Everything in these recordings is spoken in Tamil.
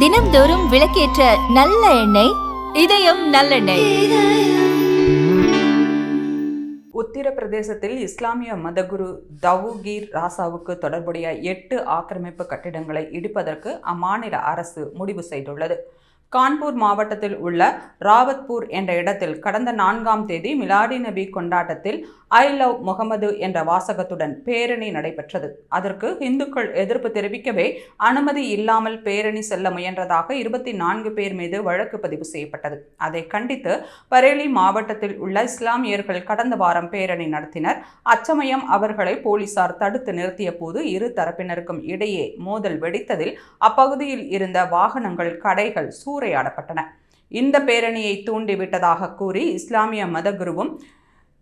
தினம்தோறும் விளக்கேற்ற நல்ல எண்ணெய் இதயம் நல்லெண்ணெய். உத்தரப்பிரதேசத்தில் இஸ்லாமிய மதகுரு தவுகீர் ராசாவுக்கு தொடர்புடைய எட்டு ஆக்கிரமிப்பு கட்டிடங்களை இடிப்பதற்கு அம்மாநில அரசு முடிவு செய்துள்ளது. கான்பூர் மாவட்டத்தில் உள்ள ராவத்பூர் என்ற இடத்தில் கடந்த நான்காம் தேதி மிலாடி நபி கொண்டாட்டத்தில் ஐ லவ் முகமது என்ற வாசகத்துடன் பேரணி நடைபெற்றது. அதற்கு இந்துக்கள் எதிர்ப்பு தெரிவிக்கவே அனுமதி இல்லாமல் பேரணி செல்ல முயன்றதாக இருபத்தி நான்கு பேர் மீது வழக்கு பதிவு செய்யப்பட்டது. அதை கண்டித்து பரேலி மாவட்டத்தில் உள்ள இஸ்லாமியர்கள் கடந்த வாரம் பேரணி நடத்தினர். அச்சமயம் அவர்களை போலீசார் தடுத்து நிறுத்திய போது இரு தரப்பினருக்கும் இடையே மோதல் வெடித்ததில் அப்பகுதியில் இருந்த வாகனங்கள் கடைகள் சூறையாடப்பட்டன இந்த பேரணியை தூண்டிவிட்டதாக கூறி இஸ்லாமிய மதகுருவும்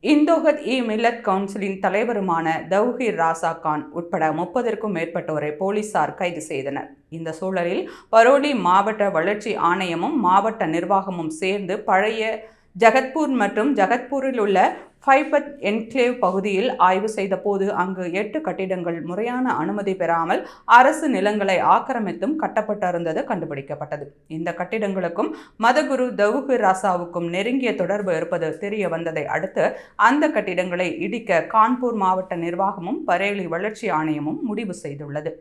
இந்தோகத் இ மில்லத் கவுன்சிலின் தலைவருமான தௌஹீர் ராசா கான் உட்பட முப்பதற்கும் மேற்பட்டோரை போலீசார் கைது செய்தனர். இந்த சூழலில் பரோலி மாவட்ட வளர்ச்சி ஆணையமும் மாவட்ட நிர்வாகமும் சேர்ந்து பழைய ஜகத்பூர் மற்றும் ஜகத்பூரில் உள்ள ஃபைபத் என்க்ளேவ் பகுதியில் ஆய்வு செய்த போது அங்கு எட்டு கட்டிடங்கள் முறையான அனுமதி பெறாமல் அரசு நிலங்களை ஆக்கிரமித்தும் கட்டப்பட்டிருந்தது கண்டுபிடிக்கப்பட்டது. இந்த கட்டிடங்களுக்கும் மதகுரு தவுகு ராசாவுக்கும் நெருங்கிய தொடர்பு இருப்பது தெரிய வந்ததை அடுத்து அந்த கட்டிடங்களை இடிக்க கான்பூர் மாவட்ட நிர்வாகமும் பரேலி வளர்ச்சி ஆணையமும் முடிவு செய்துள்ளது.